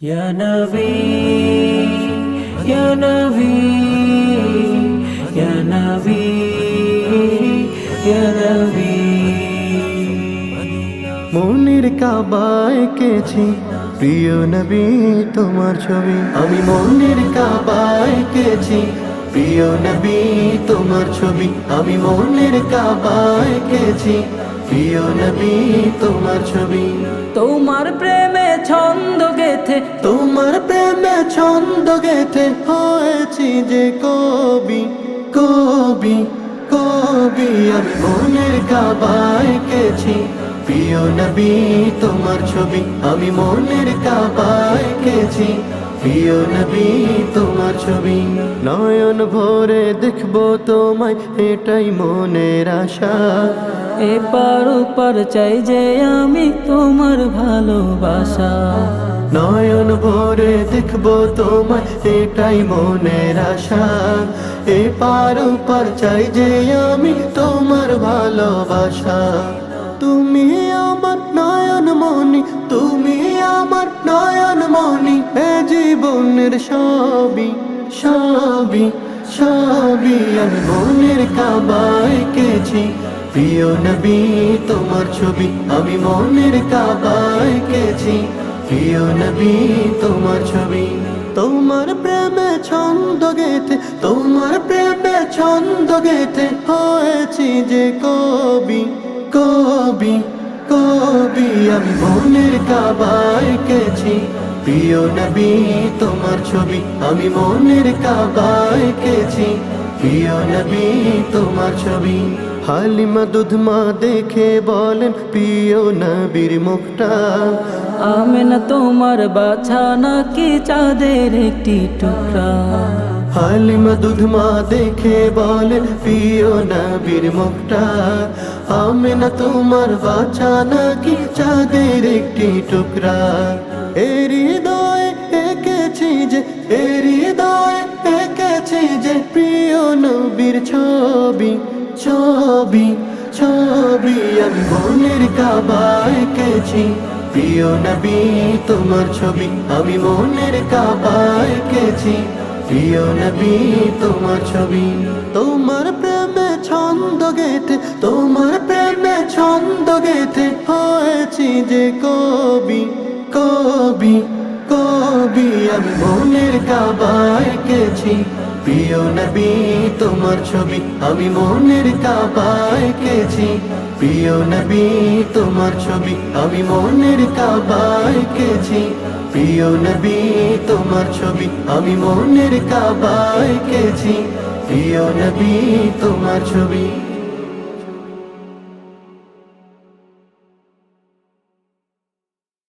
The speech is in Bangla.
يا نبي يا نبي يا نبي يا نبي মনির কাবায় কেছি প্রিয় নবী তোমার ছবি আমি মনির কাবায় কেছি প্রিয় নবী তোমার ছবি আমি মনির কাবায় কেছি প্রিয় নবী তোমার ছবি তোমার প্রেমে ছন্দ গেথে তোমার প্রেমে ছন্দ গেথে হয়েছি যে কবি কবি কবি। আমি মনের কাবায় কেছি, প্রিয় নবী, তোমার ছবি। আমি মনের কাবায় কেছি। প্রিয় নবী, তোমার ছবি নয়ন ভরে দেখব তোমায়, এটাই মনের আশা। এপার ওপার চাই যে আমি তোমার ভালোবাসা। নয়ন ভরে দেখব তোমায়, এটাই মনের আশা। এ পার পার চাই যে আমি তোমার ভালোবাসা। তুমি আমার নয়ন মনি তুমি জীবনের সবই সবই সবই আমি মনের কাবায় কেছি। প্রিয় নবী, তোমার ছবি আমি মনের কাবায় কেছি। প্রিয় নবী, তোমার ছবি, তোমার প্রেমে ছন্দ গেতে তোমার প্রেমে ছন্দ গেতে হয়েছি যে কবি কবি। কবি আমি মনের কাবায় কেছি। প্রিয় নবী, তোমার ছবি আমি মনের কাবায় কেছি। প্রিয় নবী, তোমার ছবি হালিমা দুধমা দেখে বলেন, প্রিয় নবীর মুখটা আমি না তোমার বাছা নাকি চাঁদের একটি টুকরা? হালিমা দুধমা দেখে বলেন প্রিয় নবীর মুখটা আমি না তোমার বাছা নাকি চাঁদের একটি টুকরা? এর হৃদয়ে এঁকেছি যে এর হৃদয়ে এঁকেছি যে, প্রিয় নবীর ছবি ছবি ছবি, আমি মনের কাবায় এঁকেছি। প্রিয় নবী, তোমার ছবি, আমি মনের কাবায় এঁকেছি। প্রিয় নবী, তোমার ছবি, তোমার প্রেমে ছন্দ গেতে তোমার প্রেমে ছন্দ গেতে হয়েছি যে কবি কবি কবি। আমি মনের কাবায় কেছি প্রিয় নবী, তোমার ছবি, আমি মনের কাবায় কেছি প্রিয় নবী, তোমার ছবি, আমি মনের কাবায় কেছি প্রিয় নবী তোমার ছবি আমি মনের কাবায় কেছি। প্রিয় নবী তোমার ছবি